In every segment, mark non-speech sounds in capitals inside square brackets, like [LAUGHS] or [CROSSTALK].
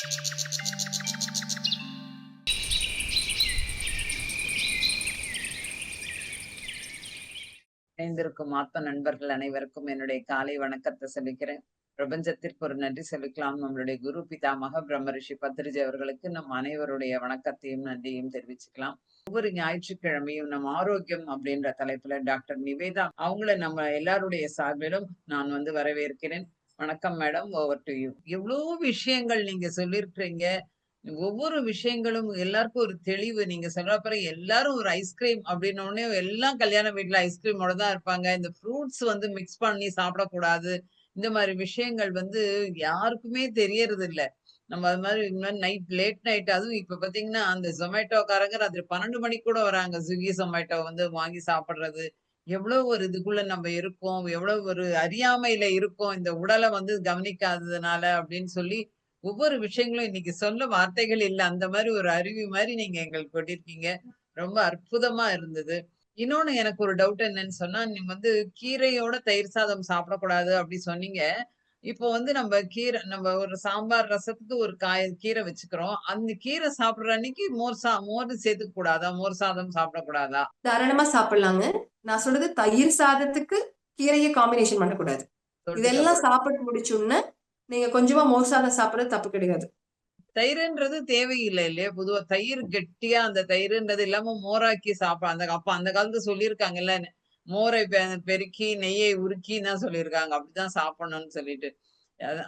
இணைந்திருக்கும் ஆத்ம நண்பர்கள் அனைவருக்கும் என்னுடைய காலை வணக்கத்தை சொல்லிக்கிறேன். பிரபஞ்சத்திற்கு ஒரு நன்றி சொல்லிக்கலாம். நம்மளுடைய குரு பிதாமக பிரம்ம ரிஷி பத்ரிஜி அவர்களுக்கு நம் அனைவருடைய வணக்கத்தையும் நன்றியும் தெரிவிச்சுக்கலாம். ஒவ்வொரு ஞாயிற்றுக்கிழமையும் நம் ஆரோக்கியம் அப்படின்ற தலைப்புல டாக்டர் நிவேதா அவங்கள நம்ம எல்லாருடைய சார்பிலும் நான் வந்து வரவேற்கிறேன். வணக்கம் மேடம் ஓவர் டு யூ எவ்வளவு விஷயங்கள் நீங்க சொல்லியிருக்கிறீங்க ஒவ்வொரு விஷயங்களும் எல்லாருக்கும் ஒரு தெளிவு. நீங்க சொல்ற பிறகு எல்லாரும் ஒரு ஐஸ்கிரீம் அப்படின்னோடனே எல்லாம் கல்யாண வீட்டுல ஐஸ்கிரீமோட தான் இருப்பாங்க. இந்த ஃப்ரூட்ஸ் வந்து மிக்ஸ் பண்ணி சாப்பிடக்கூடாது. இந்த மாதிரி விஷயங்கள் வந்து யாருக்குமே தெரியறது இல்ல நம்ம அது மாதிரி நைட் லேட் நைட் அதுவும் இப்ப பாத்தீங்கன்னா அந்த ஜொமேட்டோக்காரங்க ராத்திரி பன்னெண்டு மணிக்கு கூட வராங்க. ஸ்விக்கி ஜொமேட்டோ வந்து வாங்கி சாப்பிடுறது. எவ்வளவு ஒரு இதுக்குள்ள நம்ம இருக்கோம் எவ்வளவு ஒரு அறியாமையில இருக்கோம் இந்த உடலை வந்து கவனிக்காததுனால அப்படின்னு சொல்லி ஒவ்வொரு விஷயங்களும் இன்னைக்கு சொல்ல வார்த்தைகள் இல்ல. அந்த மாதிரி ஒரு அருவி மாதிரி நீங்க எங்களுக்கு கொட்டிருக்கீங்க. ரொம்ப அற்புதமா இருந்தது. இன்னொன்னு எனக்கு ஒரு டவுட் என்னன்னு சொன்னா நீங்க வந்து கீரையோட தயிர் சாதம் சாப்பிடக்கூடாது அப்படி சொன்னீங்க. இப்போ வந்து நம்ம கீரை நம்ம ஒரு சாம்பார் ரசத்துக்கு ஒரு காய் கீரை வச்சுக்கிறோம். அந்த கீரை சாப்பிடுற அன்னைக்கு மோர் சா மோர் சேர்த்துக்க கூடாதா மோர் சாதம் சாப்பிடக்கூடாதா? தாராளமா சாப்பிடலாங்க. நான் சொல்றது தயிர் சாதத்துக்கு கீரையை காம்பினேஷன் பண்ணக்கூடாது. இதெல்லாம் சாப்பிட்டு முடிச்சோன்னு நீங்க கொஞ்சமா மோர் சாதம் சாப்பிடுறது தப்பு கிடையாது. தயிர்ன்றது தேவையில்லை இல்லையா? பொதுவா தயிர் கெட்டியா அந்த தயிர்ன்றது இல்லாம மோராக்கி சாப்பிட அந்த அப்ப அந்த காலத்துல சொல்லியிருக்காங்கல்ல மோரை பெருக்கி நெய்யை உருக்கி தான் சொல்லியிருக்காங்க. அப்படிதான் சாப்பிடணும்னு சொல்லிட்டு.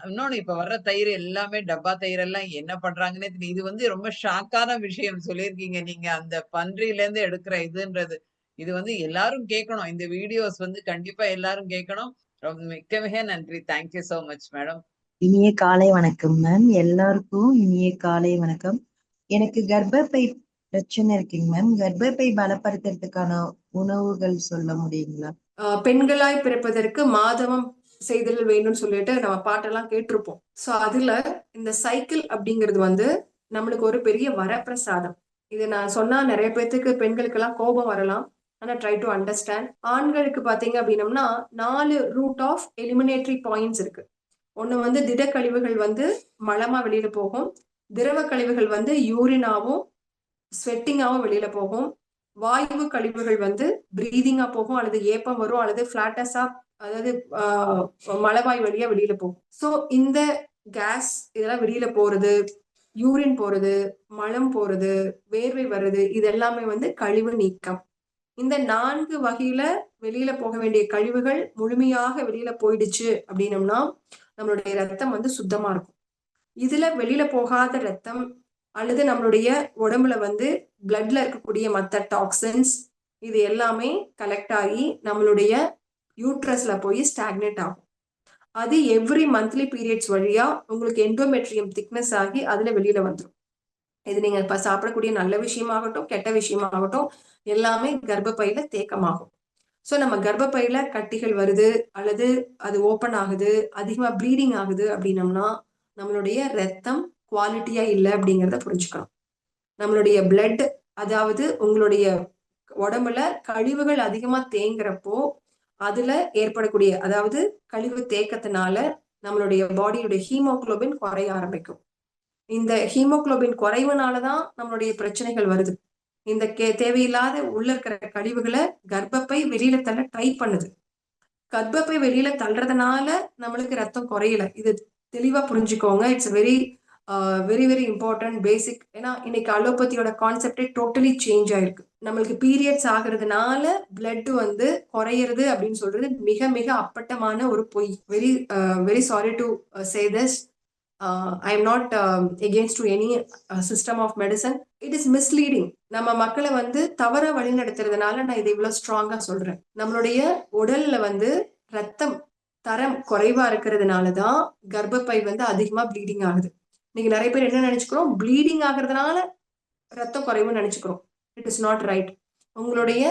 இன்னொன்னு இப்ப வர்ற தயிர் எல்லாமே டப்பா தயிர் எல்லாம் என்ன பண்றாங்கன்னே தெரியும் இது வந்து ரொம்ப ஷாக்கான விஷயம் சொல்லியிருக்கீங்க நீங்க. அந்த பன்றியில இருந்து எடுக்கிற இதுன்றது. இது வந்து எல்லாரும் கேட்கணும். இந்த வீடியோஸ் வந்து கண்டிப்பா எல்லாரும் கேட்கணும். ரொம்ப மிக்க மிக நன்றி. தேங்க்யூ சோ மச் மேடம் இனிய காலை வணக்கம் மேம் எல்லாருக்கும் இனிய காலை வணக்கம். எனக்கு கர்ப்பப்பை பிரச்சனை இருக்குங்க மேம் கர்ப்பப்பை பலப்படுத்துறதுக்கான உணவுகள் சொல்ல முடியுங்களா? பெண்களாய் பிறப்பதற்கு மாதவம் செய்தல் வேணும்னு சொல்லிட்டு நம்ம பாட்டெல்லாம் கேட்டிருப்போம். சோ அதுல இந்த சைக்கிள் அப்படிங்கிறது வந்து நம்மளுக்கு ஒரு பெரிய வரப்பிரசாதம். இது நான் சொன்னா நிறைய பேர்த்துக்கு பெண்களுக்கு எல்லாம் கோபம் வரலாம். ஆனா ட்ரை டு அண்டர்ஸ்டாண்ட் ஆண்களுக்கு பாத்தீங்க அப்படின்னம்னா நாலு ரூட் ஆஃப் எலிமினேட்டரி பாயிண்ட்ஸ் இருக்கு. ஒண்ணு வந்து திட கழிவுகள் வந்து மலமா வெளியில போகும். திரவ கழிவுகள் வந்து யூரினாவும் ஸ்வெட்டிங்காவும் வெளியில போகும். வாயு கழிவுகள் வந்து பிரீதிங்கா போகும் அல்லது ஏப்பம் வரும் அல்லது பிளாட்டஸா அதாவது மலவாய் வழியா வெளியில போகும். ஸோ இந்த கேஸ் இதெல்லாம் வெளியில போறது யூரின் போறது மலம் போறது வேர்வை வர்றது இது எல்லாமே வந்து கழிவு நீக்கம். இந்த நான்கு வகையில வெளியில போக வேண்டிய கழிவுகள் முழுமையாக வெளியில போயிடுச்சு அப்படின்னம்னா நம்மளுடைய ரத்தம் வந்து சுத்தமா இருக்கும். இதுல வெளியில போகாத ரத்தம் அல்லது நம்மளுடைய உடம்புல வந்து பிளட்ல இருக்கக்கூடிய மற்ற டாக்ஸின்ஸ் இது எல்லாமே கலெக்ட் ஆகி நம்மளுடைய யூட்ரஸ்ல போய் ஸ்டாக்னேட் ஆகும். அது எவ்ரி மந்த்லி பீரியட்ஸ் வழியா உங்களுக்கு எண்டோமெட்ரியம் திக்னஸ் ஆகி அதுல வெளியில வந்துடும் இது நீங்க இப்ப சாப்பிடக்கூடிய நல்ல விஷயமாகட்டும் கெட்ட விஷயமாகட்டும் எல்லாமே கர்ப்பப்பையில தேக்கமாகும். ஸோ நம்ம கர்ப்பப்பையில கட்டிகள் வருது அல்லது அது ஓப்பன் ஆகுது அதிகமா ப்ளீடிங் ஆகுது அப்படின்னம்னா நம்மளுடைய ரத்தம் குவாலிட்டியா இல்லை அப்படிங்கிறத புரிஞ்சுக்கணும். நம்மளுடைய பிளட் அதாவது உங்களுடைய உடம்புல கழிவுகள் அதிகமா தேங்குறப்போ அதுல ஏற்படக்கூடிய அதாவது கழிவு தேக்கத்தினால நம்மளுடைய பாடியுடைய ஹீமோக்ளோபின் குறைய ஆரம்பிக்கும். இந்த ஹீமோக்ளோபின் குறைவுனாலதான் நம்மளுடைய பிரச்சனைகள் வருது. இந்த கே தேவையில்லாத உள்ள இருக்கிற கழிவுகளை கர்ப்பப்பை வெளியில தள்ள ட்ரை பண்ணுது. கர்ப்பப்பை வெளியில தள்ளுறதுனால நம்மளுக்கு ரத்தம் குறையல. இது தெளிவா புரிஞ்சுக்கோங்க. It's very very very important basic ஏன்னா இன்னைக்கு அலோபதியோட கான்செப்டே டோட்டலி சேஞ்ச் ஆயிருக்கு. நம்மளுக்கு பீரியட்ஸ் ஆகுறதுனால பிளட் வந்து குறையிறது அப்படின்னு சொல்றது மிக மிக அப்பட்டமான ஒரு பொய். Very very sorry to say this I am not against to any system of medicine it is misleading நம்ம மக்களை வந்து தவற வழி நடத்துறதுனால நான் இதை இவ்வளவு ஸ்ட்ராங்கா சொல்றேன். நம்மளுடைய உடல்ல வந்து ரத்தம் தரம் குறைவா இருக்கிறதுனாலதான் கர்ப்பப்பை வந்து அதிகமா ப்ளீடிங் ஆகுது. இன்னைக்கு நிறைய பேர் என்ன நினைச்சுக்கிறோம்? ப்ளீடிங் ஆகிறதுனால ரத்தம் குறைவு நினைச்சுக்கிறோம். இட் இஸ் நாட் ரைட் உங்களுடைய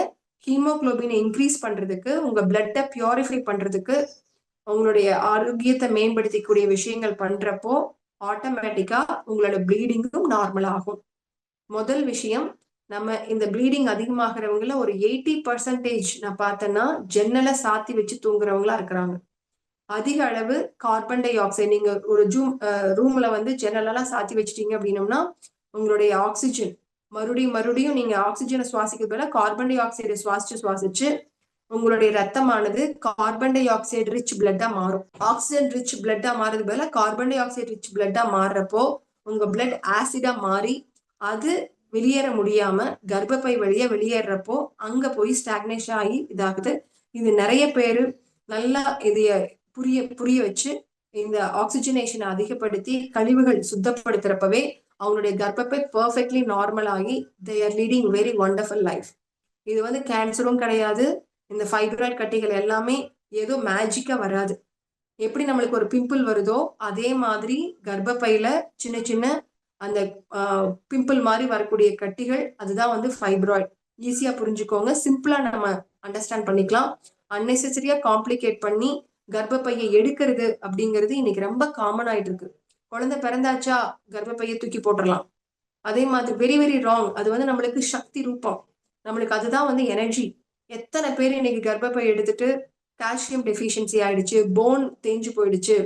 ஹீமோக்ளோபினை இன்க்ரீஸ் பண்றதுக்கு உங்க பிளட்டை பியூரிஃபை பண்றதுக்கு உங்களுடைய ஆரோக்கியத்தை மேம்படுத்திக்கூடிய விஷயங்கள் பண்றப்போ ஆட்டோமேட்டிக்கா உங்களோட ப்ளீடிங்கும் நார்மல் ஆகும். முதல் விஷயம் நம்ம இந்த ப்ளீடிங் அதிகமாகிறவங்கள ஒரு எயிட்டி பர்சன்டேஜ் நான் பார்த்தேன்னா ஜன்னலை சாத்தி வச்சு தூங்குறவங்களா இருக்கிறாங்க. அதிக அளவு கார்பன் டை ஆக்சைடு நீங்க ஒரு ஜூம் ரூம்ல வந்து ஜன்னலெல்லாம் சாத்தி வச்சிட்டீங்க அப்படின்னம்னா உங்களுடைய ஆக்சிஜன் மறுபடியும் மறுபடியும் நீங்க ஆக்சிஜனை சுவாசிக்கிறது போல கார்பன் டை ஆக்சைடை சுவாசிச்சு சுவாசிச்சு உங்களுடைய ரத்தமானது கார்பன் டை ஆக்சைடு ரிச் பிளட்டா மாறும். ஆக்சிஜன் ரிச் பிளட்டா மாறது போல கார்பன் டை ஆக்சைடு ரிச் பிளட்டா மாறுறப்போ உங்க பிளட் ஆசிடா மாறி அது வெளியேற முடியாம கர்ப்பப்பை வழியா வெளியேறப்போ அங்க போய் ஸ்டாக்னேஷன் ஆகி இதாகுது. இது நிறைய பேரு நல்லா இது புரிய புரிய வச்சு இந்த ஆக்சிஜனேஷனை அதிகப்படுத்தி கழிவுகள் சுத்தப்படுத்துறப்பவே அவங்களுடைய கர்ப்பப்பை பர்ஃபெக்ட்லி நார்மல் ஆகி they are leading very wonderful life இது வந்து கேன்சரும் கிடையாது. இந்த ஃபைப்ராய்ட் கட்டிகள் எல்லாமே ஏதோ மேஜிக்கா வராது. எப்படி நம்மளுக்கு ஒரு பிம்பிள் வருதோ அதே மாதிரி கர்ப்பப்பையில சின்ன சின்ன அந்த பிம்பிள் மாதிரி வரக்கூடிய கட்டிகள் அதுதான் வந்து ஃபைப்ராய்ட் ஈஸியா புரிஞ்சுக்கோங்க. சிம்பிளா நம்ம அண்டர்ஸ்டாண்ட் பண்ணிக்கலாம். அன்னெசரியா காம்ப்ளிகேட் பண்ணி கர்ப்பப்பையை எடுக்கிறது அப்படிங்கிறது இன்னைக்கு ரொம்ப காமன் ஆயிட்டு இருக்கு குழந்தை பிறந்தாச்சா கர்ப்பப்பையை தூக்கி போட்டுடலாம் அதே மாதிரி வெரி வெரி ராங் அது வந்து நம்மளுக்கு சக்தி ரூபம். நம்மளுக்கு அதுதான் வந்து எனர்ஜி எத்தனை பேர் இன்னைக்கு கர்ப்பப்பை எடுத்துட்டு கால்சியம் டெஃபிஷியன்சி ஆயிடுச்சு போன் தேஞ்சு போயிடுச்சு.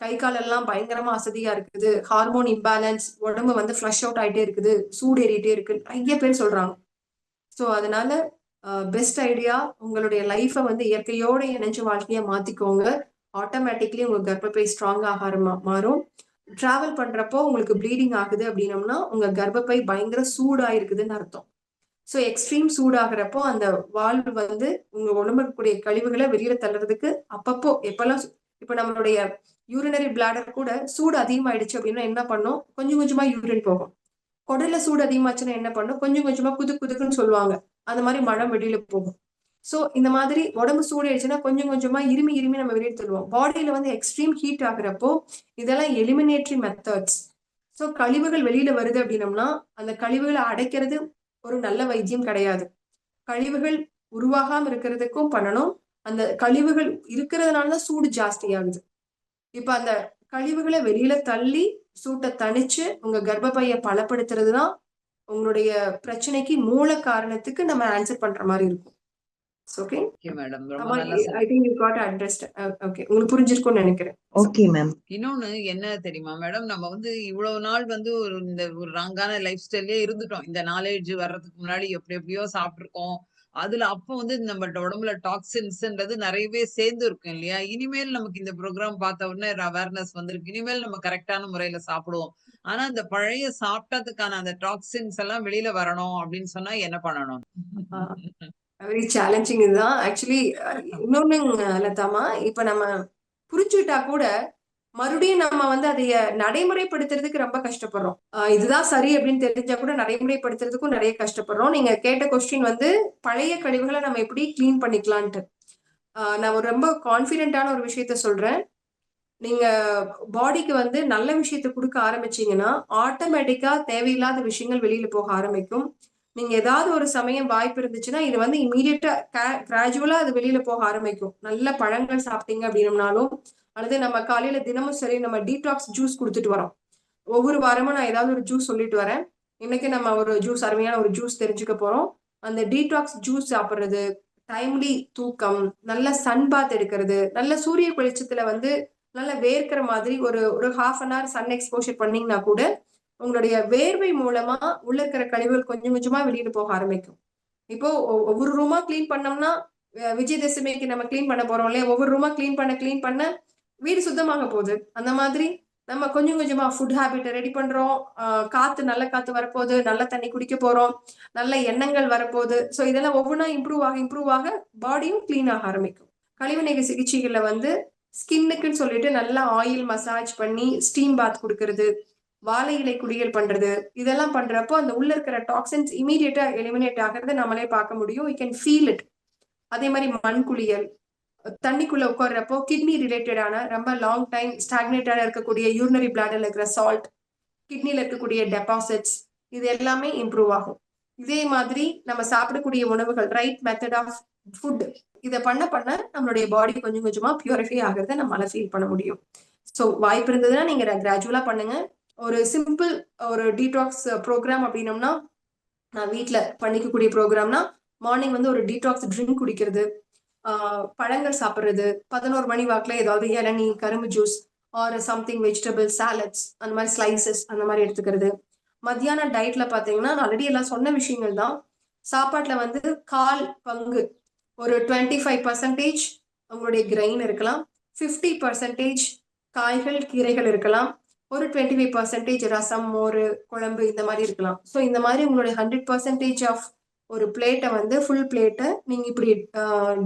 கை காலெல்லாம் பயங்கரமா அசதியா இருக்குது. ஹார்மோன் இம்பேலன்ஸ் உடம்பு வந்து ஃப்ளஷ் அவுட் ஆயிட்டே இருக்குது. சூடு ஏறிட்டே இருக்கு. நிறைய பேர் சொல்றாங்க. ஸோ அதனால பெஸ்ட் ஐடியா உங்களுடைய லைஃப்பை வந்து இயற்கையோட இணைஞ்சு வாழ்க்கையை மாத்திக்கோங்க. ஆட்டோமேட்டிக்லி உங்க கர்ப்பப்பை ஸ்ட்ராங் ஆக மாறும். டிராவல் பண்றப்போ உங்களுக்கு ப்ளீடிங் ஆகுது அப்படின்னம்னா உங்க கர்ப்பப்பை பயங்கர சூடா இருக்குதுன்னு அர்த்தம். ஸோ எக்ஸ்ட்ரீம் சூடாகிறப்போ அந்த வால்வு வந்து உங்க உடம்புக்குரிய கழிவுகளை வெளியில தள்ளுறதுக்கு அப்பப்போ எப்பெல்லாம் இப்ப நம்மளுடைய யூரினரி பிளாடர் கூட சூடு அதிகமாயிடுச்சு அப்படின்னா என்ன பண்ணும்? கொஞ்சம் கொஞ்சமா யூரின் போகும். குடல்ல சூடு அதிகமாச்சுன்னா என்ன பண்ணும்? கொஞ்சம் கொஞ்சமா குது குதுக்குன்னு சொல்லுவாங்க. அந்த மாதிரி மழை வெளியில போகும். ஸோ இந்த மாதிரி உடம்பு சூடாயிடுச்சுன்னா கொஞ்சம் கொஞ்சமா இருமி இருமி நம்ம வெளியே தள்ளுவோம். பாடியில வந்து எக்ஸ்ட்ரீம் ஹீட் ஆகுறப்போ இதெல்லாம் எலிமினேட்டரி மெத்தட்ஸ் ஸோ கழிவுகள் வெளியில வருது அப்படின்னம்னா அந்த கழிவுகளை அடைக்கிறது ஒரு நல்ல வைத்தியம் கிடையாது. கழிவுகள் உருவாகாம இருக்கிறதுக்கும் பண்ணணும். அந்த கழிவுகள் இருக்கிறதுனாலதான் சூடு ஜாஸ்தி ஆகுது இப்ப அந்த கழிவுகளை வெளியில தள்ளி சூட்டை தணிச்சு உங்க கர்ப்பப்பைய பலப்படுத்துறது தான் உங்களுடைய பிரச்சனைக்கு மூல காரணத்துக்கு நம்ம ஆன்சர் பண்ற மாதிரி இருக்கும். ஓகே ஓகே மேடம் ரொம்ப நல்லா சொன்னீங்க. I think you got addressed okay உங்களுக்கு புரிஞ்சிருக்கும்னு நினைக்கிறேன். ஓகே மேம் இன்னொன்னு என்ன தெரியுமா மேடம் நம்ம வந்து இவ்வளவு நாள் வந்து ஒரு இந்த ஒரு ராங்கான லைஃப் ஸ்டைல்லயே இருந்துட்டோம். இந்த நாலேஜ் வர்றதுக்கு முன்னாடி எப்படி எப்படியோ சாப்பிட்டிருக்கோம். அதுல அப்ப வந்து நம்ம உடம்புல டாக்ஸின்ஸ்ன்றது நிறையவே சேர்ந்து இருக்கும் இல்லையா? இனிமேல் நமக்கு இந்த ப்ரோக்ராம் பார்த்த உடனே அவேர்னஸ் வந்திருக்கு. இனிமேல் நம்ம கரெக்டான முறையில சாப்பிடுவோம். ஆனா இந்த பழைய சாப்பிட்டதுக்கான அந்த டாக்ஸின்ஸ் எல்லாம் வெளியில வரணும் அப்படின்னு சொன்னா என்ன பண்ணணும்? வெரி சேலஞ்சிங் [LAUGHS] இதுதான். ஆக்சுவலி இன்னொன்னு லதாமா இப்ப நம்ம புரிஞ்சுக்கிட்டா கூட மறுபடியும் நம்ம வந்து அதைய நடைமுறைப்படுத்துறதுக்கு ரொம்ப கஷ்டப்படுறோம். இதுதான் சரி அப்படின்னு தெரிஞ்சா கூட நடைமுறைப்படுத்துறதுக்கும் நிறைய கஷ்டப்படுறோம். நீங்க கேட்ட கொஸ்டின் வந்து பழைய கழிவுகளை நம்ம எப்படி கிளீன் பண்ணிக்கலான்ட்டு. ஆஹ் நான் ஒரு ரொம்ப கான்பிடென்டான ஒரு விஷயத்த சொல்றேன். நீங்க பாடிக்கு வந்து நல்ல விஷயத்த கொடுக்க ஆரம்பிச்சீங்கன்னா ஆட்டோமேட்டிக்கா தேவையில்லாத விஷயங்கள் வெளியில போக ஆரம்பிக்கும். நீங்க ஏதாவது ஒரு சமயம் வாய்ப்பு இருந்துச்சுன்னா இது வந்து இமீடியட்டா கிராஜுவலா அது வெளியில போக ஆரம்பிக்கும். நல்ல பழங்கள் சாப்பிட்டீங்க அப்படின்னம்னாலும் அல்லது நம்ம காலையில தினமும் சரி நம்ம டீடாக்ஸ் ஜூஸ் கொடுத்துட்டு வரோம். ஒவ்வொரு வாரமும் நான் ஏதாவது ஒரு ஜூஸ் சொல்லிட்டு வரேன். இன்னைக்கு நம்ம ஒரு ஜூஸ் அருமையான ஒரு ஜூஸ் தெரிஞ்சுக்க போறோம். அந்த டீடாக்ஸ் ஜூஸ் சாப்பிட்றது டைம்லி தூக்கம் நல்ல சன் பாத் எடுக்கிறது நல்ல சூரிய வெளிச்சத்துல வந்து நல்லா வேர்க்கிற மாதிரி ஒரு ஒரு half an hour sun exposure பண்ணீங்கன்னா கூட உங்களுடைய வேர்வை மூலமா உள்ள இருக்கிற கழிவுகள் கொஞ்சம் கொஞ்சமா வெளியில போக ஆரம்பிக்கும். இப்போ ஒ- ஒவ்வொரு ரூமா க்ளீன் பண்ணோம்னா விஜயதசமிக்கு நம்ம க்ளீன் பண்ண போறோம் இல்லையா? ஒவ்வொரு ரூமா க்ளீன் பண்ண க்ளீன் பண்ண வீடு சுத்தமாக போகுது. அந்த மாதிரி நம்ம கொஞ்சம் கொஞ்சமா ஃபுட் ஹேபிட்டை ரெடி பண்றோம். காத்து நல்ல காத்து வரப்போகுது. நல்ல தண்ணி குடிக்க போறோம். நல்ல எண்ணங்கள் வரப்போகுது. ஸோ இதெல்லாம் ஒவ்வொன்றா இம்ப்ரூவ் ஆக இம்ப்ரூவ் ஆக பாடியும் க்ளீன் ஆக ஆரம்பிக்கும். கழிவுநீர் சிகிச்சைகளில் சிகிச்சைகள்ல வந்து ஸ்கின்னுக்குன்னு சொல்லிட்டு நல்லா ஆயில் மசாஜ் பண்ணி ஸ்டீம் பாத் கொடுக்கறது வாழை இலை குடியல் பண்றது இதெல்லாம் பண்றப்போ அந்த உள்ள இருக்கிற டாக்ஸின்ஸ் இமீடியட்டா எலிமினேட் ஆகிறத நம்மளே பார்க்க முடியும். யூ கேன் ஃபீல் இட் அதே மாதிரி மண் குளியல் தண்ணிக்குள்ள உட்கார்றப்போ கிட்னி ரிலேட்டடான ரொம்ப லாங் டைம் ஸ்டாக்னேட்டடா இருக்கக்கூடிய யூரினரி பிளாடர்ல இருக்கிற சால்ட் கிட்னில இருக்கக்கூடிய டெபாசிட்ஸ் இது எல்லாமே இம்ப்ரூவ் ஆகும். இதே மாதிரி நம்ம சாப்பிடக்கூடிய உணவுகள் ரைட் மெத்தட் ஆஃப் ஃபுட் இதை பண்ண பண்ண நம்மளுடைய பாடி கொஞ்சம் கொஞ்சமா பியூரிஃபை ஆகிறத நம்மளால ஃபீல் பண்ண முடியும். ஸோ வாய்ப்பு இருந்ததுன்னா நீங்க கிராஜுவலா பண்ணுங்க. ஒரு சிம்பிள் ஒரு டீடாக்ஸ் ப்ரோக்ராம் அப்படின்னம்னா நான் வீட்டில் பண்ணிக்கக்கூடிய ப்ரோக்ராம்னா மார்னிங் வந்து ஒரு டீடாக்ஸ் ட்ரிங்க் குடிக்கிறது. பழங்கள் சாப்பிட்றது பதினோரு மணி வாக்கில் ஏதாவது இளநீ கரும்பு juice or something vegetable salads அந்த மாதிரி ஸ்லைசஸ் அந்த மாதிரி எடுத்துக்கிறது. மத்தியான டயட்ல பார்த்தீங்கன்னா நான் ஆல்ரெடி எல்லாம் சொன்ன விஷயங்கள் தான். சாப்பாட்டில் வந்து கால் பங்கு. ஒரு டுவெண்ட்டி ஃபைவ் பர்சன்டேஜ் உங்களுடைய கிரெயின் இருக்கலாம். ஃபிஃப்டி பர்சன்டேஜ் காய்கள் கீரைகள் இருக்கலாம். ஒரு டுவெண்ட்டி ஃபைவ் பர்சன்டேஜ் ரசம் மோர் குழம்பு இந்த மாதிரி இருக்கலாம். ஸோ இந்த மாதிரி உங்களுடைய ஹண்ட்ரட் பர்சன்டேஜ் ஆஃப் ஒரு பிளேட்டை வந்து ஃபுல் பிளேட்டை நீங்க இப்படி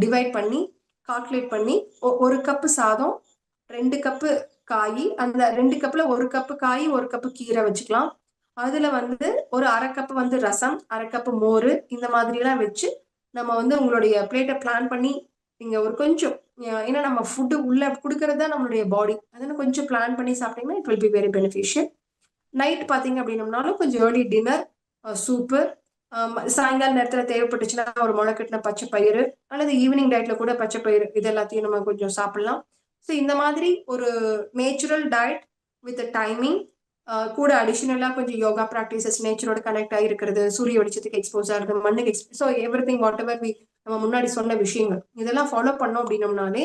டிவைட் பண்ணி கால்குலேட் பண்ணி ஒ- ஒரு கப்பு சாதம் ரெண்டு கப்பு காய் அந்த ரெண்டு கப்பில் ஒரு கப்பு காய் ஒரு கப்பு கீரை வச்சுக்கலாம். அதில் வந்து ஒரு அரை கப்பு வந்து ரசம் அரை கப்பு மோர் இந்த மாதிரிலாம் வச்சு நம்ம வந்து உங்களுடைய பிளேட்டை பிளான் பண்ணி நீங்கள் ஒரு கொஞ்சம் ஏன்னா நம்ம ஃபுட்டு உள்ளே கொடுக்கறது தான் நம்மளுடைய பாடி அதனால கொஞ்சம் பிளான் பண்ணி சாப்பிட்டீங்கன்னா it will be very beneficial night பார்த்தீங்க அப்படின்னம்னாலும் கொஞ்சம் ஏர்லி டின்னர் சூப்பு சாயங்கால நேரத்தில் தேவைப்பட்டுச்சுன்னா ஒரு முளைக்கட்டின பச்சை பயிறு அல்லது ஈவினிங் டயட்ல கூட பச்சை பயிறு இது எல்லாத்தையும் நம்ம கொஞ்சம் சாப்பிடலாம். ஸோ இந்த மாதிரி ஒரு நேச்சுரல் டயட் வித் டைமிங் கூட அடிஷ்னலாக கொஞ்சம் யோகா ப்ராக்டிசஸ் நேச்சரோட கனெக்ட் ஆகிருக்கிறது சூரிய வெளிச்சத்துக்கு எக்ஸ்போஸ் ஆகுது மண்ணுக்கு expose so everything whatever we நம்ம முன்னாடி சொன்ன விஷயங்கள் இதெல்லாம் ஃபாலோ பண்ணோம் அப்படின்னம்னாலே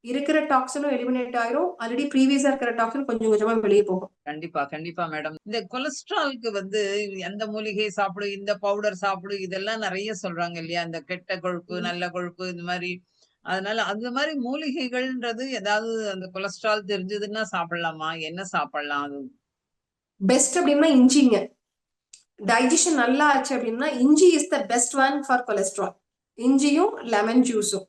இருக்கிற டாக்ஸனும் எலிமினேட் ஆயிரும். ஆல்ரெடி ப்ரீவியஸா இருக்கிற டாக்ஸன் கொஞ்சம் கொஞ்சமா வெளியே போகும். கண்டிப்பா கண்டிப்பா மேடம் இந்த கொலஸ்ட்ரால்க்கு வந்து எந்த மூலிகை சாப்பிடு இந்த பவுடர் சாப்பிடு இதெல்லாம் நிறைய சொல்றாங்க இல்லையா? இந்த கெட்ட கொழுப்பு. நல்ல கொழுப்பு இந்த மாதிரி. அதனால அந்த மாதிரி மூலிகைகள்ன்றது ஏதாவது அந்த கொலஸ்ட்ரால் தெரிஞ்சதுன்னா சாப்பிடலாமா? என்ன சாப்பிடலாம் அது? பெஸ்ட் அப்படின்னா இஞ்சிங்க. டைஜஷன் நல்லா ஆச்சு அப்படின்னா இஞ்சி is the best one for cholesterol இஞ்சியும் லெமன் ஜூஸும்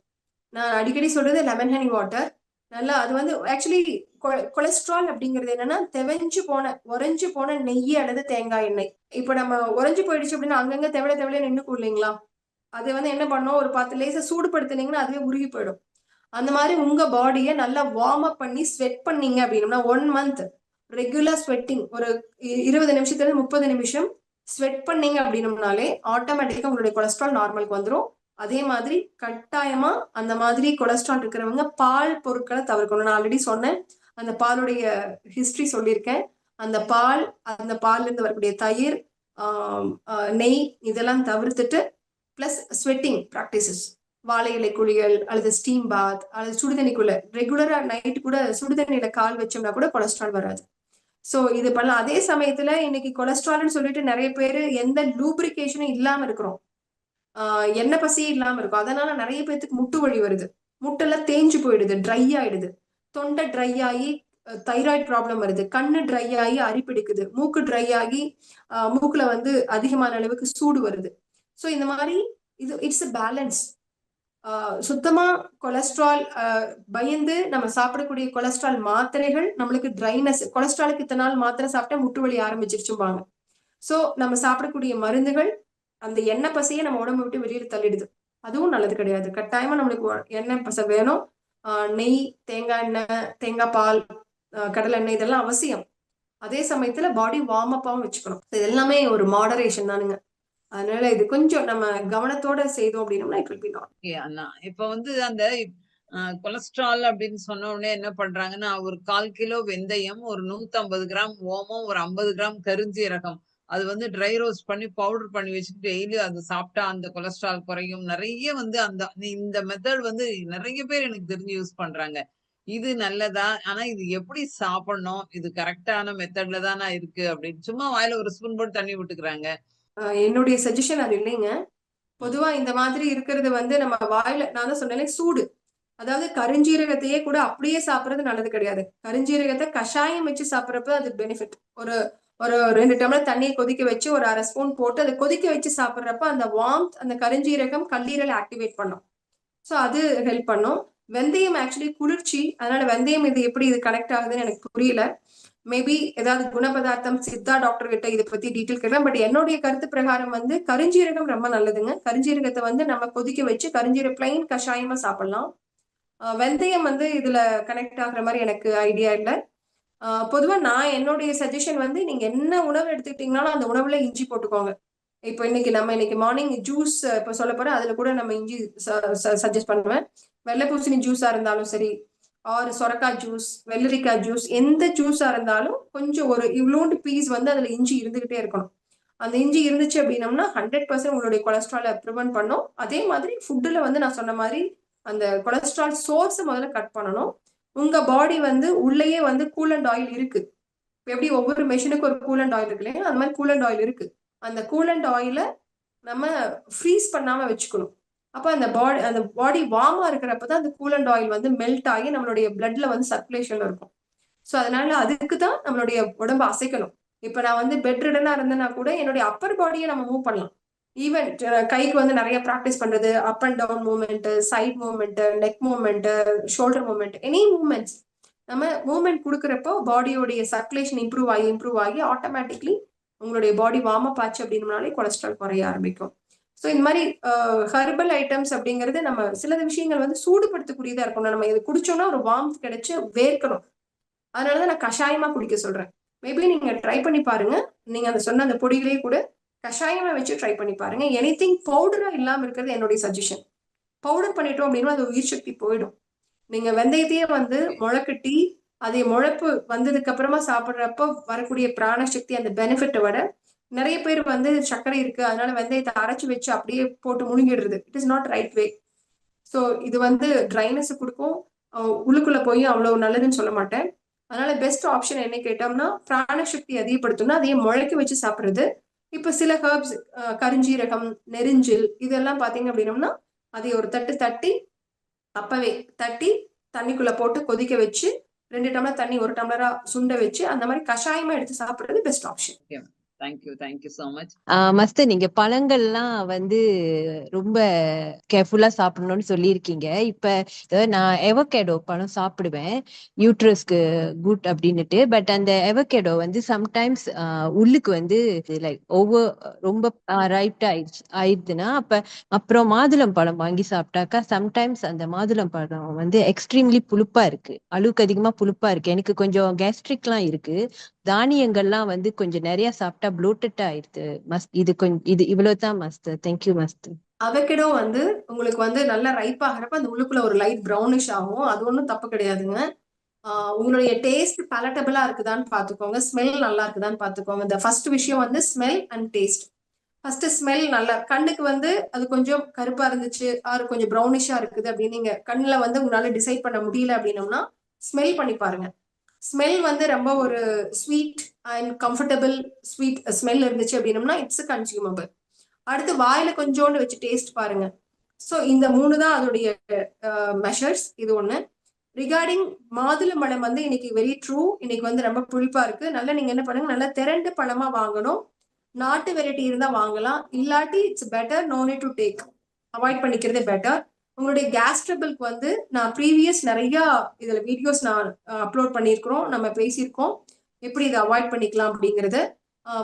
நான் அடிக்கடி சொல்றது லெமன் ஹனி வாட்டர் நல்லா அது வந்து ஆக்சுவலி கொலஸ்ட்ரால் அப்படிங்கிறது என்னன்னா தெவஞ்சு போன உறைஞ்சு போன நெய் அல்லது தேங்காய் எண்ணெய். இப்போ நம்ம உறைஞ்சு போயிடுச்சு அப்படின்னா அங்கங்க தெவல தெவல நின்னுக்கும் இல்லைங்களா அது வந்து என்ன பண்ணும்? ஒரு பத்து லேச சூடுபடுத்தினீங்கன்னா அதுவே உருகி போயிடும். அந்த மாதிரி உங்க பாடியை நல்லா வார்ம் அப் பண்ணி ஸ்வெட் பண்ணீங்க அப்படின்னா ஒன் மந்த் ரெகுலர் ஸ்வெட்டிங் ஒரு இருபது நிமிஷத்துல இருந்து முப்பது நிமிஷம் ஸ்வெட் பண்ணீங்க அப்படின்னம்னாலே ஆட்டோமேட்டிக்கா உங்களுடைய கொலஸ்ட்ரால் நார்மலுக்கு வந்துடும் அதே மாதிரி கட்டாயமா அந்த மாதிரி கொலஸ்ட்ரால் இருக்கிறவங்க பால் பொருட்களை தவிர்க்கணும். நான் ஆல்ரெடி சொன்னேன். அந்த பாலுடைய ஹிஸ்டரி சொல்லியிருக்கேன். அந்த பால் அந்த பால்ல இருந்து வரக்கூடிய தயிர் நெய் இதெல்லாம் தவிர்த்துட்டு பிளஸ் ஸ்வெட்டிங் ப்ராக்டிசஸ் வாழை இலை குளியல் அல்லது ஸ்டீம் பாத் அல்லது சுடுதண்ணிக்குள்ள ரெகுலரா நைட் கூட சுடுதண்ணியில கால் வச்சோம்னா கூட கொலஸ்ட்ரால் வராது. ஸோ இது பண்ணலாம். அதே சமயத்துல இன்னைக்கு கொலஸ்ட்ரால்னு சொல்லிட்டு நிறைய பேர் எந்த லூப்ரிகேஷனும் இல்லாம இருக்கிறோம். ஆஹ் எண்ணெய் பசியே இல்லாம இருக்கும். அதனால நிறைய பேத்துக்கு முட்டு வலி வருது. முட்டெல்லாம் தேஞ்சு போயிடுது ட்ரை ஆயிடுது. தொண்டை ட்ரை ஆகி தைராய்டு ப்ராப்ளம் வருது. கண்ணு ட்ரை ஆகி அரிப்பிடிக்குது. மூக்கு ட்ரை ஆகி மூக்குல வந்து அதிகமான அளவுக்கு சூடு வருது. ஸோ இந்த மாதிரி இது இட்ஸ் அ பேலன்ஸ் சுத்தமா கொலஸ்ட்ரால் பயந்து நம்ம சாப்பிடக்கூடிய கொலஸ்ட்ரால் மாத்திரைகள் நம்மளுக்கு ட்ரைனஸ் கொலஸ்ட்ராலுக்கு இத்தனை நாள் மாத்திரை சாப்பிட்டா முட்டு வலி ஆரம்பிச்சிருச்சும்பாங்க. ஸோ நம்ம சாப்பிடக்கூடிய மருந்துகள் அந்த எண்ணெய் பசையை நம்ம உடம்பு விட்டு வெளியில தள்ளிடுது. அதுவும் நல்லது கிடையாது. கட்டாயமா நம்மளுக்கு எண்ணெய் பசை வேணும். ஆஹ் நெய் தேங்காய் எண்ணெய் தேங்காய் பால் கடலை எண்ணெய் இதெல்லாம் அவசியம். அதே சமயத்துல பாடி வார்ம் அப்பாவும் வச்சுக்கணும். இது எல்லாமே ஒரு மாடரேஷன் தானுங்க. அதனால இது கொஞ்சம் நம்ம கவனத்தோட செய்தோம் அப்படின்னா இட் வில் பி நாட் இப்ப வந்து அந்த கொலஸ்ட்ரால் அப்படின்னு சொன்ன உடனே என்ன பண்றாங்கன்னா ஒரு கால் கிலோ வெந்தயம் ஒரு 150 கிராம் ஓமம் ஒரு 50 கிராம் கருஞ்சீரகம் அது வந்து ட்ரை ரோஸ்ட் பண்ணி பவுடர் பண்ணி வச்சுட்டு டெய்லி அது சாப்பிட்டா அந்த கொலஸ்ட்ரால் குறையும். நிறைய வந்து அந்த இந்த மெத்தட் வந்து நிறைய பேர் எனக்கு தெரிஞ்சு யூஸ் பண்றாங்க. இது நல்லதா? ஆனா இது எப்படி சாப்பிடணும்? இது கரெக்டான மெத்தட்ல தானா இருக்கு அப்படின்னு சும்மா வாயில ஒரு ஸ்பூன் போட்டு தண்ணி விட்டுக்கிறாங்க. என்னுடைய சஜஷன் அது இல்லைங்க. பொதுவா இந்த மாதிரி இருக்கிறது வந்து நம்ம வாயில நான் தான் சொன்னேன் சூடு. அதாவது கருஞ்சீரகத்தையே கூட அப்படியே சாப்பிடுறது நல்லது கிடையாது. கருஞ்சீரகத்தை கஷாயம் வச்சு சாப்பிட்றப்ப அது பெனிஃபிட் ஒரு ஒரு ரெண்டு டம்ளர் தண்ணியை கொதிக்க வச்சு ஒரு அரை ஸ்பூன் போட்டு அதை கொதிக்க வச்சு சாப்பிட்றப்ப அந்த வார்ம்த் அந்த கருஞ்சீரகம் கல்லீரலை ஆக்டிவேட் பண்ணும். ஸோ அது ஹெல்ப் பண்ணும். வெந்தயம் ஆக்சுவலி குளிர்ச்சி. அதனால வெந்தயம் இது எப்படி இது கனெக்ட் ஆகுதுன்னு எனக்கு புரியல. மேபி ஏதாவது குணபதார்த்தம் சித்தா டாக்டர் கிட்ட இதை பத்தி டீட்டெயில் கேட்கலாம். பட் என்னுடைய கருத்து பிரகாரம் வந்து கருஞ்சீரகம் ரொம்ப நல்லதுங்க. கருஞ்சீரகத்தை வந்து நம்ம கொதிக்க வச்சு கருஞ்சீரக பிளைன் கஷாயமா சாப்பிடலாம். வெந்தயம் வந்து இதுல கனெக்ட் ஆகுற மாதிரி எனக்கு ஐடியா இல்லை. பொதுவா நான் என்னுடைய சஜஷன் வந்து நீங்க என்ன உணவு எடுத்துக்கிட்டீங்கனாலும் அந்த உணவுல இஞ்சி போட்டுக்கோங்க. இப்போ இன்னைக்கு நம்ம இன்னைக்கு மார்னிங் ஜூஸ் இப்போ சொல்ல போறேன் அதுல கூட நம்ம இஞ்சி சஜஸ்ட் பண்ணுவேன். வெள்ளை பூசணி ஜூஸா இருந்தாலும் சரி ஆறு சொரக்காய் ஜூஸ் வெள்ளரிக்காய் ஜூஸ் எந்த ஜூஸா இருந்தாலும் கொஞ்சம் ஒரு இவ்வளோண்டு பீஸ் வந்து அதுல இஞ்சி இருந்துகிட்டே இருக்கணும். அந்த இஞ்சி இருந்துச்சு அப்படின்னம்னா ஹண்ட்ரட் பர்சன்ட் உங்களுடைய கொலஸ்ட்ராலை ப்ரிவென்ட் பண்ணும். அதே மாதிரி ஃபுட்டில் வந்து நான் சொன்ன மாதிரி அந்த கொலஸ்ட்ரால் சோர்ஸ் முதல்ல கட் பண்ணணும். உங்க பாடி வந்து உள்ளேயே வந்து கூலண்ட் ஆயில் இருக்கு. எப்படி ஒவ்வொரு மெஷினுக்கு ஒரு கூலண்ட் ஆயில் இருக்கு இல்லையா? அந்த மாதிரி கூலண்ட் ஆயில் இருக்கு. அந்த கூலண்ட் ஆயில நம்ம ஃப்ரீஸ் பண்ணாம வச்சுக்கணும். அப்ப அந்த பாடி அந்த பாடி வார்மா இருக்கிறப்ப தான் அந்த கூலண்ட் ஆயில் வந்து மெல்ட் ஆகி நம்மளுடைய பிளட்ல வந்து சர்க்குலேஷன்ல இருக்கும். ஸோ அதனால அதுக்கு தான் நம்மளுடைய உடம்ப அசைக்கணும். இப்ப நான் வந்து பெட் ரிடனா இருந்தேன்னா கூட என்னுடைய அப்பர் பாடியை நம்ம மூவ் பண்ணலாம். ஈவன் uh, கைக்கு வந்து நிறைய ப்ராக்டிஸ் பண்றது up and down moment side moment neck moment shoulder moment any moments நம்ம மூவ்மெண்ட் கொடுக்குறப்போ பாடியோடைய சர்க்குலேஷன் இம்ப்ரூவ் ஆகி இம்ப்ரூவ் ஆகி ஆட்டோமேட்டிக்லி உங்களுடைய பாடி வார்ம் அப் ஆச்சு அப்படின்னாலே கொலஸ்ட்ரால் குறைய ஆரம்பிக்கும். ஸோ இந்த மாதிரி uh, ஹெர்பல் ஐட்டம்ஸ் அப்படிங்கிறது நம்ம சில விஷயங்கள் வந்து சூடுபடுத்தக்கூடியதா இருக்கணும். நம்ம இது குடிச்சோம்னா ஒரு வார்ம்த் கிடைச்சு வேர்க்கணும். அதனாலதான் நான் கஷாயமா குடிக்க சொல்றேன். மேபி நீங்க ட்ரை பண்ணி பாருங்க. நீங்க அந்த சொன்ன அந்த பொடிகளே கூட கஷாயமா வச்சு ட்ரை பண்ணி பாருங்க. எனி திங் பவுடரா இல்லாம இருக்கிறது என்னுடைய சஜஷன் பவுடர் பண்ணிட்டோம் அப்படின்னா அது உயிர் சக்தி போயிடும். நீங்க வெந்தயத்தையே வந்து முளைக்கட்டி அதை முளைப்பு வந்ததுக்கு அப்புறமா சாப்பிட்றப்ப வரக்கூடிய பிராண சக்தி அந்த பெனிஃபிட்டை விட நிறைய பேர் வந்து சர்க்கரை இருக்கு. அதனால வெந்தயத்தை அரைச்சு வச்சு அப்படியே போட்டு முழுங்கிடுறது. It is not right way so இது வந்து ட்ரைனஸ் கொடுக்கும். உள்ளுக்குள்ள போய் அவ்வளவு நல்லதுன்னு சொல்ல மாட்டேன். அதனால பெஸ்ட் ஆப்ஷன் என்ன கேட்டோம்னா பிராண சக்தி அதிகப்படுத்தணும்னா அதையே முளைக்க வச்சு சாப்பிடுறது. இப்ப சில ஹர்ப்ஸ் கருஞ்சீரகம் நெருஞ்சில் இதெல்லாம் பாத்தீங்க அப்படின்னம்னா அதை ஒரு தட்டு தட்டி அப்பவே தட்டி தண்ணிக்குள்ள போட்டு கொதிக்க வச்சு ரெண்டு டம்ளர் தண்ணி ஒரு டம்ளரா சுண்ட வச்சு அந்த மாதிரி கஷாயமா எடுத்து சாப்பிடுறது best option thank you thank you so much மஸ்து நீங்க பழங்கள்லாம் வந்து ரொம்ப கேர்ஃபுல்லா சாப்பிடணும்னு சொல்லியிருக்கீங்க. இப்ப நான் எவகேடோ பழம் சாப்பிடுவேன். யூட்ரஸ்க்கு குட் அப்படின்னுட்டு. பட் அந்த எவகேடோ வந்து சம்டைம்ஸ் உள்ளுக்கு வந்து லைக் ஒவ்வொரு ரொம்ப ரைட் ஆயிடுச்சு ஆயிடுதுன்னா அப்ப அப்புறம் மாதுளம் பழம் வாங்கி சாப்பிட்டாக்கா சம்டைம்ஸ் அந்த மாதுளம் பழம் வந்து எக்ஸ்ட்ரீம்லி புழுப்பா இருக்கு. அளவுக்கு அதிகமா புழுப்பா இருக்கு. எனக்கு கொஞ்சம் கேஸ்ட்ரிக்லாம் இருக்கு. தானியங்கள்லாம் வந்து கொஞ்சம் நிறைய சாப்பிட்டா ப்ளோட்டட் ஆயிடுது மஸ்த் இது கொஞ்சம் இது இவ்வளவுதான் தேங்க் தேங்க்யூ மஸ்து அவகேடோ வந்து உங்களுக்கு வந்து நல்லா ரைப் ஆகிறப்ப அந்த உள்ளுக்குள்ள ஒரு லைட் ப்ரௌனிஷ் ஆகும். அது ஒன்றும் தப்பு கிடையாதுங்க. உங்களுடைய டேஸ்ட் பலட்டபிளா இருக்குதான்னு பாத்துக்கோங்க. ஸ்மெல் நல்லா இருக்குதான்னு பாத்துக்கோங்க. இந்த ஃபர்ஸ்ட் விஷயம் வந்து smell and taste first smell நல்லா கண்ணுக்கு வந்து அது கொஞ்சம் கருப்பா இருந்துச்சு ஆறு கொஞ்சம் ப்ரௌனிஷா இருக்குது அப்படின்னு நீங்க கண்ணுல வந்து உங்களால டிசைட் பண்ண முடியல அப்படின்னம்னா ஸ்மெல் பண்ணி பாருங்க. ஸ்மெல் வந்து ரொம்ப ஒரு sweet and comfortable sweet smell இருந்துச்சு அப்படின்னம்னா இட்ஸ் கன்சியூமபிள் அடுத்து வாயில கொஞ்சோண்டு வச்சு டேஸ்ட் பாருங்க. ஸோ இந்த மூணு தான் அதோடைய மெஷர்ஸ் இது ஒன்று ரிகார்டிங் மாதுளை பழம் வந்து இன்னைக்கு வெரி ட்ரூ இன்னைக்கு வந்து ரொம்ப புளிப்பா இருக்கு. நல்லா நீங்க என்ன பண்ணுங்க நல்லா திரண்டு பழமா வாங்கணும். நாட்டு வெரைட்டி இருந்தா வாங்கலாம். இல்லாட்டி it's better no need to take avoid பண்ணிக்கிறதே better உங்களுடைய கேஸ் ட்ரபிள்க்கு வந்து நான் ப்ரீவியஸ் நிறைய இதில் வீடியோஸ் நான் அப்லோட் பண்ணியிருக்கிறோம். நம்ம பேசியிருக்கோம். எப்படி இதை அவாய்ட் பண்ணிக்கலாம் அப்படிங்கிறது.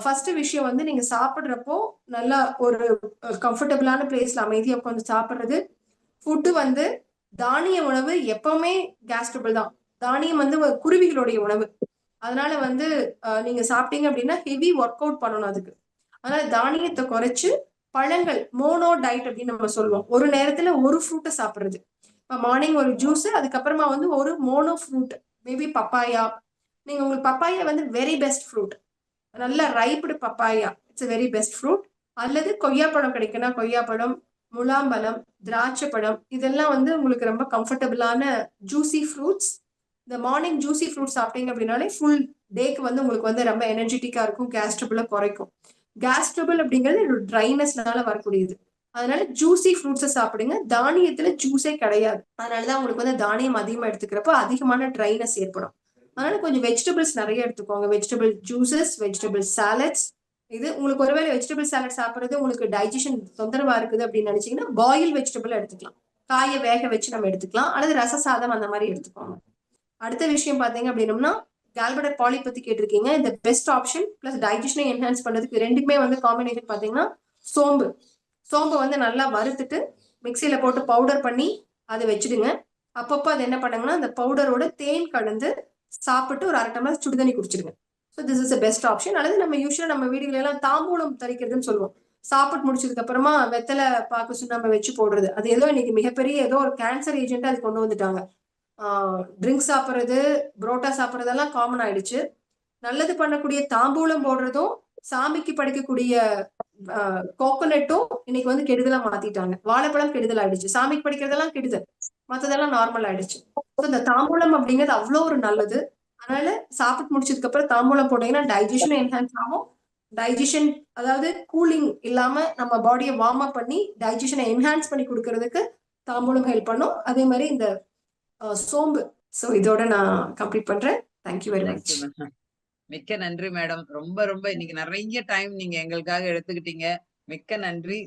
ஃபர்ஸ்ட் விஷயம் வந்து நீங்க சாப்பிட்றப்போ நல்லா ஒரு கம்ஃபர்டபுளான பிளேஸ்ல அமைதியாக உட்காந்து சாப்பிட்றது. ஃபுட்டு வந்து தானிய உணவு எப்பவுமே கேஸ் ட்ரபிள் தான். தானியம் வந்து குருவிகளுடைய உணவு. அதனால வந்து நீங்க சாப்பிட்டீங்க அப்படின்னா ஹெவி ஒர்க் அவுட் பண்ணணும் அதுக்கு. அதனால தானியத்தை குறைச்சு பழங்கள் மோனோ டயட் அப்படின்னு நம்ம சொல்லுவோம். ஒரு நேரத்துல ஒரு ஃப்ரூட்டை சாப்பிடுறது. இப்போ மார்னிங் ஒரு ஜூஸ் அதுக்கப்புறமா வந்து ஒரு மோனோ ஃப்ரூட் மேபி பப்பாயா நீங்க உங்களுக்கு பப்பாயா வந்து வெரி பெஸ்ட் ஃப்ரூட் நல்ல riped papaya it's very best fruit அல்லது கொய்யாப்பழம் கிடைக்குன்னா கொய்யாப்பழம் முலாம்பழம் திராட்சை பழம் இதெல்லாம் வந்து உங்களுக்கு ரொம்ப கம்ஃபர்டபுளான ஜூசி ஃப்ரூட்ஸ் இந்த மார்னிங் ஜூசி ஃப்ரூட் சாப்பிட்டீங்க அப்படின்னாலே ஃபுல் டேக்கு வந்து உங்களுக்கு வந்து ரொம்ப எனர்ஜெட்டிக்காக இருக்கும் கேஸ்ட்ரபுளாக குறைக்கும். கேஸ் ட்ரபிள் அப்படிங்கிறது ட்ரைனஸ்னால வரக்கூடியது. அதனால ஜூசி ஃப்ரூட்ஸை சாப்பிடுங்க. தானியத்துல ஜூஸே கிடையாது. அதனாலதான் உங்களுக்கு வந்து தானியம் அதிகமா எடுத்துக்கிறப்போ அதிகமான ட்ரைனஸ் ஏற்படும். அதனால கொஞ்சம் வெஜிடபிள்ஸ் நிறைய எடுத்துக்கோங்க. வெஜிடபிள் ஜூசஸ் வெஜிடபிள் சாலட்ஸ் இது உங்களுக்கு ஒருவேளை வெஜிடபிள் சாலட் சாப்பிட்றது உங்களுக்கு டைஜஷன் தொந்தரவா இருக்குது அப்படின்னு நினைச்சீங்கன்னா பாயில் வெஜிடபிள் எடுத்துக்கலாம். காயை வேக வச்சு நம்ம எடுத்துக்கலாம். அல்லது ரச சாதம் அந்த மாதிரி எடுத்துக்கோங்க. அடுத்த விஷயம் பார்த்தீங்க அப்படின்னம்னா கால்படர் பாலி பத்தி கேட்டிருக்கீங்க. இந்த பெஸ்ட் ஆப்ஷன் பிளஸ் டைஜஷனை என்ஹான்ஸ் பண்றதுக்கு ரெண்டுமே வந்து காம்பினேஷன் பாத்தீங்கன்னா சோம்பு. சோம்பு வந்து நல்லா வறுத்துட்டு மிக்சியில போட்டு பவுடர் பண்ணி அதை வச்சிடுங்க. அப்பப்போ அது என்ன பண்ணுங்கன்னா அந்த பவுடரோட தேன் கலந்து சாப்பிட்டு ஒரு அரை டம்ளர் சுடுதண்ணி குடிச்சிடுங்க. So this is best option அல்லது நம்ம யூஸ்வலாக நம்ம வீடுகள் எல்லாம் தாம்பூலம் தரிக்கிறதுன்னு சொல்லுவோம். சாப்பிட்டு முடிச்சதுக்கு அப்புறமா வெத்தலை பாக்கு சுண்ணாம்பு வச்சு போடுறது. அது ஏதோ இன்னைக்கு மிகப்பெரிய ஏதோ ஒரு கேன்சர் ஏஜென்ட்டா அது கொண்டு வந்துட்டாங்க. ட்ரிங்க்ஸ் சாப்பிட்றது புரோட்டா சாப்பிட்றதெல்லாம் காமன் ஆயிடுச்சு. நல்லது பண்ணக்கூடிய தாம்பூலம் போடுறதும் சாமிக்கு படைக்கக்கூடிய கோகோனட்டும் இன்னைக்கு வந்து கெடுதலா மாத்திட்டாங்க. வாழைப்பழம் கெடுதல் ஆயிடுச்சு. சாமிக்கு படிக்கிறதெல்லாம் கெடுதல். மத்ததெல்லாம் நார்மல் ஆயிடுச்சு. இந்த தாம்பூலம் அப்படிங்கிறது அவ்வளோ ஒரு நல்லது. அதனால சாப்பிட்டு முடிச்சதுக்கு அப்புறம் தாம்பூலம் போட்டீங்கன்னா டைஜஷன் என்ஹான்ஸ் ஆகும். டைஜஷன் அதாவது கூலிங் இல்லாம நம்ம பாடியை வார்ம் அப் பண்ணி டைஜஷனை என்ஹான்ஸ் பண்ணி கொடுக்கறதுக்கு தாம்பூலம் ஹெல்ப் பண்ணும். அதே மாதிரி இந்த சோம்பு. ஸோ இதோட நான் கம்ப்ளீட் பண்றேன். Thank you very much. மிக்க நன்றி மேடம் ரொம்ப ரொம்ப இன்னைக்கு நிறைய டைம் நீங்க எங்களுக்காக எடுத்துக்கிட்டீங்க. மிக்க நன்றி.